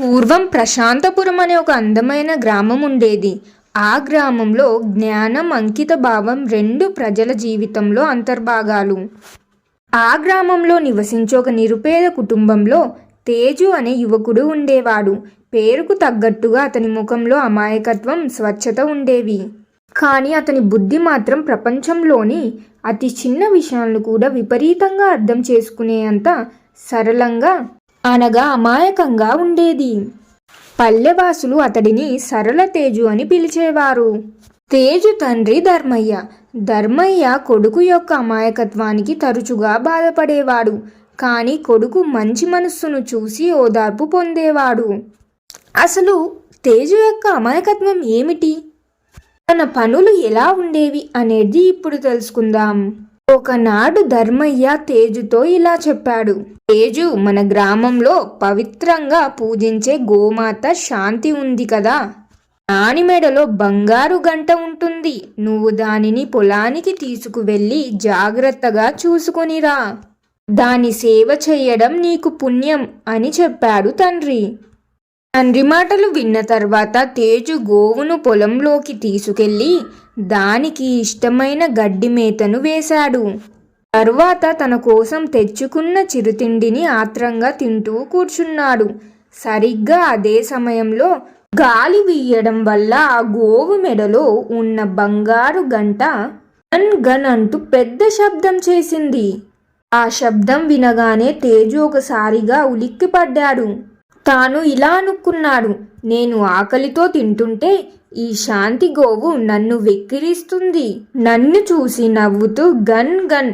పూర్వం ప్రశాంతపురం అనే ఒక అందమైన గ్రామం ఉండేది. ఆ గ్రామంలో జ్ఞానం అంకిత భావం రెండు ప్రజల జీవితంలో అంతర్భాగాలు. ఆ గ్రామంలో నివసించే ఒక నిరుపేద కుటుంబంలో తేజు అనే యువకుడు ఉండేవాడు. పేరుకు తగ్గట్టుగా అతని ముఖంలో అమాయకత్వం స్వచ్ఛత ఉండేవి. కానీ అతని బుద్ధి మాత్రం ప్రపంచంలోని అతి చిన్న విషయాలను కూడా విపరీతంగా అర్థం చేసుకునేంత సరళంగా అనగా అమాయకంగా ఉండేది. పల్లెవాసులు అతడిని సరళ తేజు అని పిలిచేవారు. తేజు తండ్రి ధర్మయ్య. ధర్మయ్య కొడుకు యొక్క అమాయకత్వానికి తరచుగా బాధపడేవాడు. కానీ కొడుకు మంచి మనస్సును చూసి ఓదార్పు పొందేవాడు. అసలు తేజు యొక్క అమాయకత్వం ఏమిటి? తన పనులు ఎలా ఉండేవి అనేది ఇప్పుడు తెలుసుకుందాం. ఒకనాడు ధర్మయ్య తేజుతో ఇలా చెప్పాడు. తేజు మన గ్రామంలో పవిత్రంగా పూజించే గోమాత శాంతి ఉంది కదా. దాని మెడలో బంగారు గంట ఉంటుంది. నువ్వు దానిని పొలానికి తీసుకువెళ్ళి జాగ్రత్తగా చూసుకొనిరా దాని సేవ చేయడం నీకు పుణ్యం అని చెప్పాడు తండ్రి. తండ్రి మాటలు విన్న తర్వాత తేజు గోవును పొలంలోకి తీసుకెళ్ళి దానికి ఇష్టమైన గడ్డి మేతను వేశాడు. తరువాత తన కోసం తెచ్చుకున్న చిరుతిండిని ఆత్రంగా తింటూ కూర్చున్నాడు. సరిగ్గా అదే సమయంలో గాలి వీయడం వల్ల ఆ గోవు మెడలో ఉన్న బంగారు గంట గన్ గన్ అంటూ పెద్ద శబ్దం చేసింది. ఆ శబ్దం వినగానే తేజు ఒకసారిగా ఉలిక్కిపడ్డాడు. తాను ఇలా అనుకున్నాడు నేను ఆకలితో తింటుంటే ఈ శాంతి గోవు నన్ను వెక్కిరిస్తుంది. నన్ను చూసి నవ్వుతూ గన్ గన్.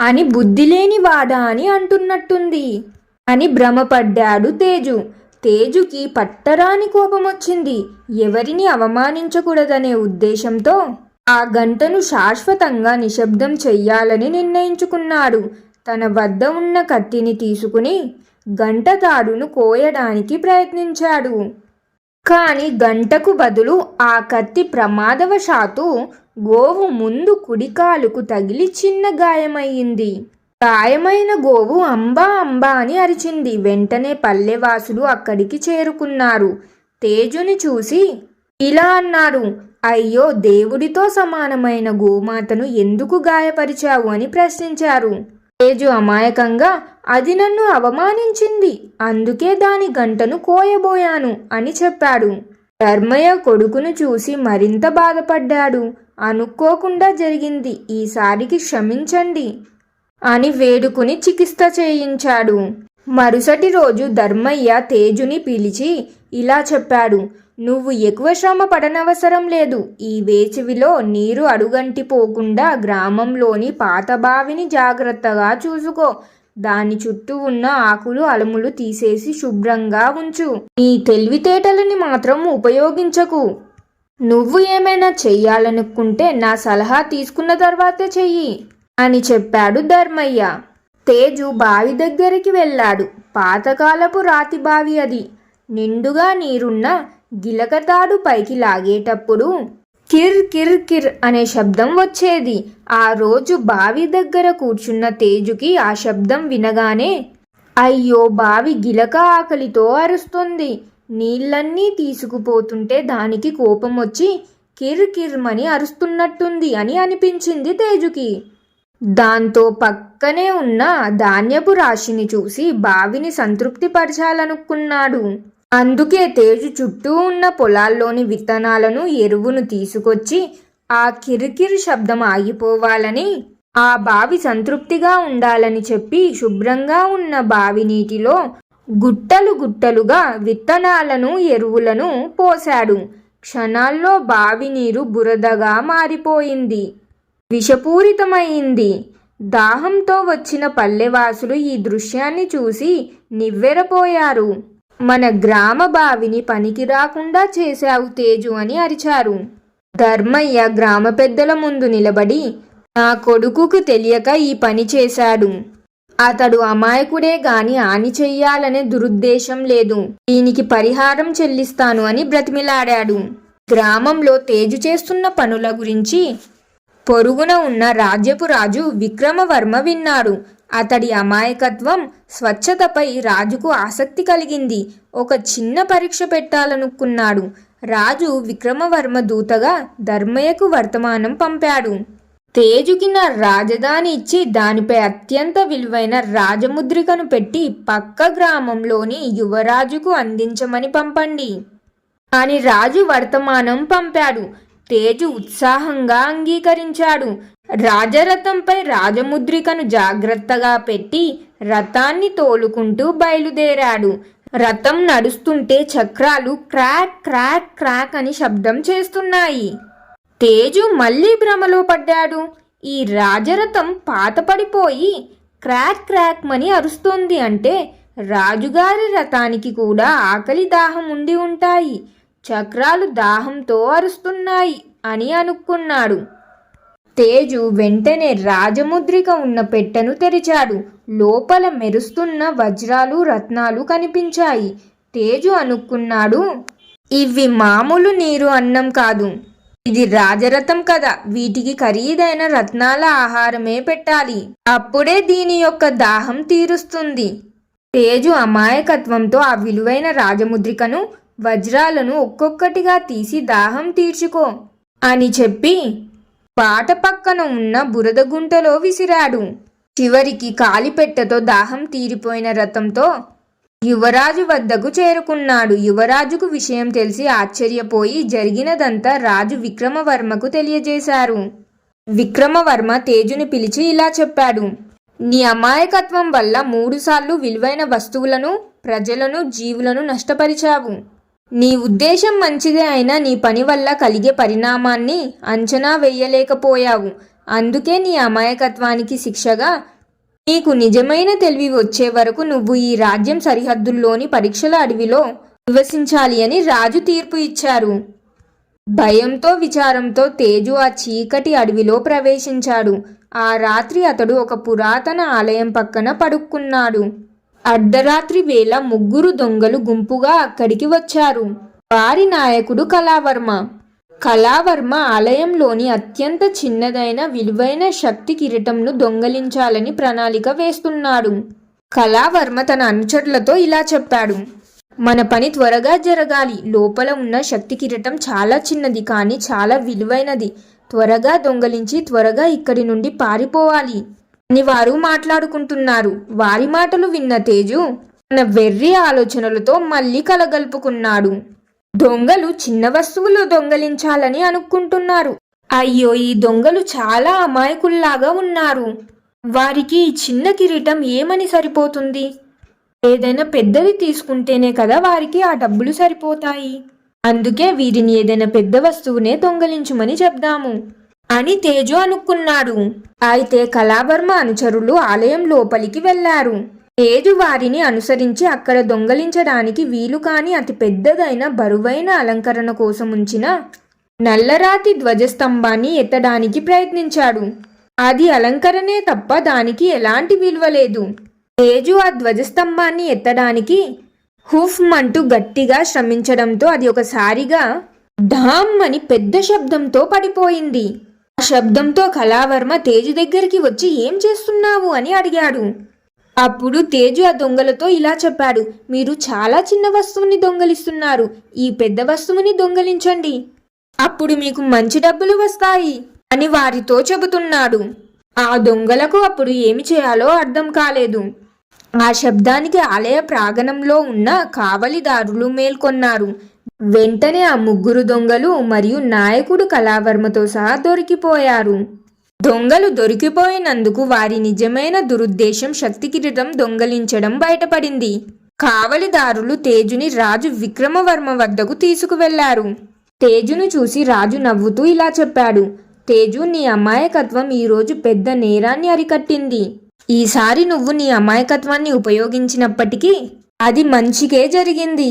అని బుద్ధిలేని వాడా అని అంటున్నట్టుంది. అని భ్రమపడ్డాడు తేజు. తేజుకి పట్టరాని కోపం వచ్చింది ఎవరిని అవమానించకూడదనే ఉద్దేశంతో ఆ గంటను శాశ్వతంగా నిశ్శబ్దం చెయ్యాలని నిర్ణయించుకున్నాడు. తన వద్ద ఉన్న కత్తిని తీసుకుని గంట తాడును కోయడానికి ప్రయత్నించాడు. కాని గంటకు బదులు ఆ కత్తి ప్రమాదవశాత్తు గోవు ముందు కుడికాలుకు తగిలి చిన్న గాయమయ్యింది. గాయమైన గోవు అంబా అంబా అని అరిచింది. వెంటనే పల్లెవాసులు అక్కడికి చేరుకున్నారు. తేజుని చూసి ఇలా అన్నారు. అయ్యో దేవుడితో సమానమైన గోమాతను ఎందుకు గాయపరిచావు అని ప్రశ్నించారు. తేజు అమాయకంగా అది నన్ను అవమానించింది అందుకే దాని గంటను కోయబోయాను అని చెప్పాడు. ధర్మయ్య కొడుకును చూసి మరింత బాధపడ్డాడు. అనుకోకుండా జరిగింది ఈసారికి క్షమించండి అని వేడుకుని చికిత్స చేయించాడు. మరుసటి రోజు ధర్మయ్య తేజుని పిలిచి ఇలా చెప్పాడు నువ్వు ఎక్కువ శ్రమ పడనవసరం లేదు. ఈ వేసవిలో నీరు అడుగంటిపోకుండా గ్రామంలోని పాత బావిని జాగ్రత్తగా చూసుకో. దాని చుట్టూ ఉన్న ఆకులు అలములు తీసేసి శుభ్రంగా ఉంచు. నీ తెలివితేటలని మాత్రం ఉపయోగించకు. నువ్వు ఏమైనా చెయ్యాలనుకుంటే నా సలహా తీసుకున్న తర్వాతే చెయ్యి అని చెప్పాడు ధర్మయ్య. తేజు బావి దగ్గరికి వెళ్ళాడు. పాతకాలపు రాతి బావి అది. నిండుగా నీరున్న గిలకతాడు పైకి లాగేటప్పుడు కిర్ కిర్ కిర్ అనే శబ్దం వచ్చేది. ఆ రోజు బావి దగ్గర కూర్చున్న తేజుకి ఆ శబ్దం వినగానే అయ్యో బావి గిలక ఆకలితో అరుస్తుంది. నీళ్ళన్నీ తీసుకుపోతుంటే దానికి కోపం వచ్చి కిర్ కిర్మని అరుస్తున్నట్టుంది అని అనిపించింది తేజుకి. దాంతో పక్కనే ఉన్న ధాన్యపు రాశిని చూసి బావిని సంతృప్తిపరచాలనుకున్నాడు. అందుకే తేజు చుట్టూ ఉన్న పొలాల్లోని విత్తనాలను ఎరువును తీసుకొచ్చి ఆ కిరికిరి శబ్దం ఆగిపోవాలని ఆ బావి సంతృప్తిగా ఉండాలని చెప్పి శుభ్రంగా ఉన్న బావి నీటిలో గుట్టలు గుట్టలుగా విత్తనాలను ఎరువులను పోశాడు. క్షణాల్లో బావి నీరు బురదగా మారిపోయింది. విషపూరితమైంది. దాహంతో వచ్చిన పల్లెవాసులు ఈ దృశ్యాన్ని చూసి నివ్వెరపోయారు. మన గ్రామ బావిని పనికి రాకుండా చేశావు తేజు అని అరిచారు. ధర్మయ్య గ్రామ పెద్దల ముందు నిలబడి నా కొడుకుకు తెలియక ఈ పని చేశాడు. అతడు అమాయకుడే గాని హాని చెయ్యాలనే దురుద్దేశం లేదు. దీనికి పరిహారం చెల్లిస్తాను అని బ్రతిమిలాడాడు. గ్రామంలో తేజు చేస్తున్న పనుల గురించి పొరుగున ఉన్న రాజ్యపు రాజు విక్రమవర్మ విన్నాడు. అతడి అమాయకత్వం స్వచ్ఛతపై రాజుకు ఆసక్తి కలిగింది. ఒక చిన్న పరీక్ష పెట్టాలనుకున్నాడు. రాజు విక్రమవర్మ దూతగా ధర్మయ్యకు వర్తమానం పంపాడు. తేజుకి నా రాజధాని ఇచ్చి దానిపై అత్యంత విలువైన రాజముద్రికను పెట్టి పక్క గ్రామంలోని యువరాజుకు అందించమని పంపండి. అని రాజు వర్తమానం పంపాడు. తేజు ఉత్సాహంగా అంగీకరించాడు. రాజరథంపై రాజముద్రికను జాగ్రత్తగా పెట్టి రథాన్ని తోలుకుంటూ బయలుదేరాడు. రథం నడుస్తుంటే చక్రాలు క్రాక్ క్రాక్ క్రాక్ అని శబ్దం చేస్తున్నాయి. తేజు మళ్ళీ భ్రమలో పడ్డాడు. ఈ రాజరథం పాతపడిపోయి క్రాక్ క్రాక్ మని అరుస్తోంది అంటే రాజుగారి రథానికి కూడా ఆకలి దాహం ఉండి ఉంటాయి. చక్రాలు దాహంతో అరుస్తున్నాయి అని అనుకున్నాడు. తేజు వెంటనే రాజముద్రిక ఉన్న పెట్టెను తెరిచాడు. లోపల మెరుస్తున్న వజ్రాలు రత్నాలు కనిపించాయి. తేజు అనుకున్నాడు ఇవి మామూలు నీరు అన్నం కాదు. ఇది రాజరథం కదా. వీటికి ఖరీదైన రత్నాల ఆహారమే పెట్టాలి. అప్పుడే దీని యొక్క దాహం తీరుస్తుంది. తేజు అమాయకత్వంతో ఆ విలువైన రాజముద్రికను వజ్రాలను ఒక్కొక్కటిగా తీసి దాహం తీర్చుకో అని చెప్పి పాట పక్కన ఉన్న బురద గుంటలో విసిరాడు. చివరికి కాలిపెట్టెతో దాహం తీరిపోయిన రథంతో యువరాజు వద్దకు చేరుకున్నాడు. యువరాజుకు విషయం తెలిసి ఆశ్చర్యపోయి జరిగినదంతా రాజు విక్రమవర్మకు తెలియజేశారు. విక్రమవర్మ తేజుని పిలిచి ఇలా చెప్పాడు. నీ అమాయకత్వం వల్ల మూడుసార్లు విలువైన వస్తువులను ప్రజలను జీవులను నష్టపరిచావు. నీ ఉద్దేశం మంచిదే అయినా నీ పని వల్ల కలిగే పరిణామాన్ని అంచనా వేయలేకపోయావు. అందుకే నీ అమాయకత్వానికి శిక్షగా నీకు నిజమైన తెలివి వచ్చే వరకు నువ్వు ఈ రాజ్యం సరిహద్దుల్లోని పరీక్షల అడవిలో నివసించాలి అని రాజు తీర్పు ఇచ్చారు. భయంతో విచారంతో తేజు ఆ చీకటి అడవిలో ప్రవేశించాడు. ఆ రాత్రి అతడు ఒక పురాతన ఆలయం పక్కన పడుకున్నాడు. అర్ధరాత్రి వేళ ముగ్గురు దొంగలు గుంపుగా అక్కడికి వచ్చారు. వారి నాయకుడు కళావర్మ. కళావర్మ ఆలయంలోని అత్యంత చిన్నదైన విలువైన శక్తి కిరీటంను దొంగలించాలని ప్రణాళిక వేస్తున్నాడు. కళావర్మ తన అనుచరులతో ఇలా చెప్పాడు. మన పని త్వరగా జరగాలి. లోపల ఉన్న శక్తి కిరీటం చాలా చిన్నది కానీ చాలా విలువైనది. త్వరగా దొంగలించి త్వరగా ఇక్కడి నుండి పారిపోవాలి. అని వారు మాట్లాడుకుంటున్నారు. వారి మాటలు విన్న తేజు తన వెర్రి ఆలోచనలతో మళ్ళీ కలగలుపుకున్నాడు. దొంగలు చిన్న వస్తువులు దొంగలించాలని అనుకుంటున్నారు. అయ్యో ఈ దొంగలు చాలా అమాయకుల్లాగా ఉన్నారు. వారికి ఈ చిన్న కిరీటం ఏమని సరిపోతుంది? ఏదైనా పెద్దది తీసుకుంటేనే కదా వారికి ఆ డబ్బులు సరిపోతాయి. అందుకే వీరిని ఏదైనా పెద్ద వస్తువునే దొంగలించుమని చెప్దాము. అని తేజు అనుకున్నాడు. అయితే కళావర్మ అనుచరులు ఆలయం లోపలికి వెళ్ళారు. తేజు వారిని అనుసరించి అక్కడ దొంగలించడానికి వీలు కాని అతి పెద్దదైన బరువైన అలంకరణ కోసం ఉంచిన నల్లరాతి ధ్వజస్తంభాన్ని ఎత్తడానికి ప్రయత్నించాడు. అది అలంకరణే తప్ప దానికి ఎలాంటి విలువ లేదు. తేజు ఆ ధ్వజస్తంభాన్ని ఎత్తడానికి హుఫ్మంటూ గట్టిగా శ్రమించడంతో అది ఒకసారిగా ఢామ్ అని పెద్ద శబ్దంతో పడిపోయింది. ఆ శబ్దంతో కళావర్మ తేజు దగ్గరికి వచ్చి ఏం చేస్తున్నావు? అని అడిగాడు. అప్పుడు తేజు ఆ దొంగలతో ఇలా చెప్పాడు మీరు చాలా చిన్న వస్తువుని దొంగలిస్తున్నారు. ఈ పెద్ద వస్తువుని దొంగలించండి. అప్పుడు మీకు మంచి డబ్బులు వస్తాయి అని వారితో చెబుతున్నాడు. ఆ దొంగలకు అప్పుడు ఏమి చేయాలో అర్థం కాలేదు. ఆ శబ్దానికి ఆలయ ప్రాంగణంలో ఉన్న కావలిదారులు మేల్కొన్నారు. వెంటనే ఆ ముగ్గురు దొంగలు మరియు నాయకుడు కళావర్మతో సహా దొరికిపోయారు. దొంగలు దొరికిపోయినందుకు వారి నిజమైన దురుద్దేశం శక్తి కిరీటం దొంగలించడం బయటపడింది. కావలిదారులు తేజుని రాజు విక్రమవర్మ వద్దకు తీసుకువెళ్ళారు. తేజును చూసి రాజు నవ్వుతూ ఇలా చెప్పాడు తేజు నీ అమాయకత్వం ఈరోజు పెద్ద నేరాన్ని అరికట్టింది. ఈసారి నువ్వు నీ అమాయకత్వాన్ని ఉపయోగించినప్పటికీ అది మంచికే జరిగింది.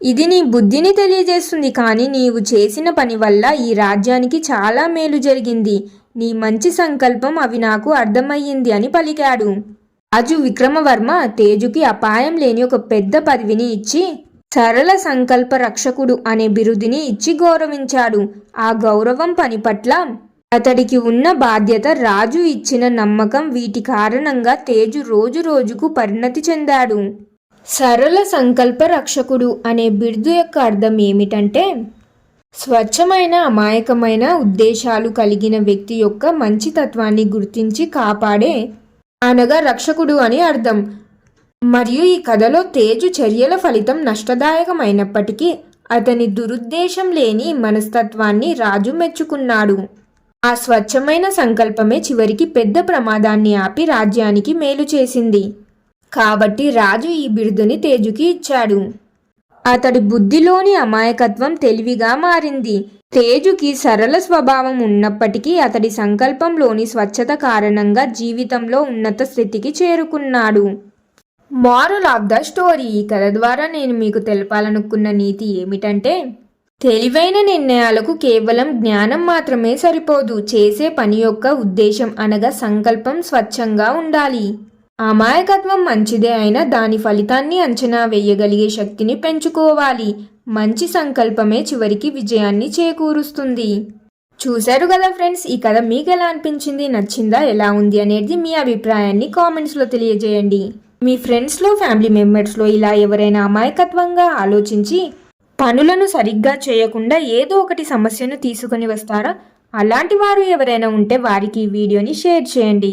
ఇది నీ బుద్ధిని తెలియజేస్తుంది కానీ నీవు చేసిన పని వల్ల ఈ రాజ్యానికి చాలా మేలు జరిగింది. నీ మంచి సంకల్పం అవి నాకు అర్థమయ్యింది అని పలికాడు. రాజు విక్రమవర్మ తేజుకి అపాయం లేని ఒక పెద్ద పదవిని ఇచ్చి సరళ సంకల్ప రక్షకుడు అనే బిరుదిని ఇచ్చి గౌరవించాడు. ఆ గౌరవం పని పట్ల అతడికి ఉన్న బాధ్యత రాజు ఇచ్చిన నమ్మకం వీటి కారణంగా తేజు రోజు రోజుకు పరిణతి చెందాడు. సరళ సంకల్ప రక్షకుడు అనే బిరుదు యొక్క అర్థం ఏమిటంటే స్వచ్ఛమైన అమాయకమైన ఉద్దేశాలు కలిగిన వ్యక్తి యొక్క మంచితత్వాన్ని గుర్తించి కాపాడే అనగా రక్షకుడు అని అర్థం. మరియు ఈ కథలో తేజు చర్యల ఫలితం నష్టదాయకమైనప్పటికీ అతని దురుద్దేశం లేని మనస్తత్వాన్ని రాజు మెచ్చుకున్నాడు. ఆ స్వచ్ఛమైన సంకల్పమే చివరికి పెద్ద ప్రమాదాన్ని ఆపి రాజ్యానికి మేలు చేసింది. కాబట్టి రాజు ఈ బిరుదుని తేజుకి ఇచ్చాడు. అతడి బుద్ధిలోని అమాయకత్వం తెలివిగా మారింది. తేజుకి సరళ స్వభావం ఉన్నప్పటికీ అతడి సంకల్పంలోని స్వచ్ఛత కారణంగా జీవితంలో ఉన్నత స్థితికి చేరుకున్నాడు. మారల్ ఆఫ్ ద స్టోరీ ఈ కథ ద్వారా నేను మీకు తెలపాలనుకున్న నీతి ఏమిటంటే తెలివైన నిర్ణయాలకు కేవలం జ్ఞానం మాత్రమే సరిపోదు. చేసే పని యొక్క ఉద్దేశం అనగా సంకల్పం స్వచ్ఛంగా ఉండాలి. అమాయకత్వం మంచిదే అయినా దాని ఫలితాన్ని అంచనా వేయగలిగే శక్తిని పెంచుకోవాలి. మంచి సంకల్పమే చివరికి విజయాన్ని చేకూరుస్తుంది. చూశారు కదా ఫ్రెండ్స్ ఈ కథ మీకు ఎలా అనిపించింది? నచ్చిందా? ఎలా ఉంది? అనేది మీ అభిప్రాయాన్ని కామెంట్స్లో తెలియజేయండి. మీ ఫ్రెండ్స్లో ఫ్యామిలీ మెంబర్స్లో ఇలా ఎవరైనా అమాయకత్వంగా ఆలోచించి పనులను సరిగ్గా చేయకుండా ఏదో ఒకటి సమస్యను తీసుకొని వస్తారా? అలాంటి వారు ఎవరైనా ఉంటే వారికి ఈ వీడియోని షేర్ చేయండి.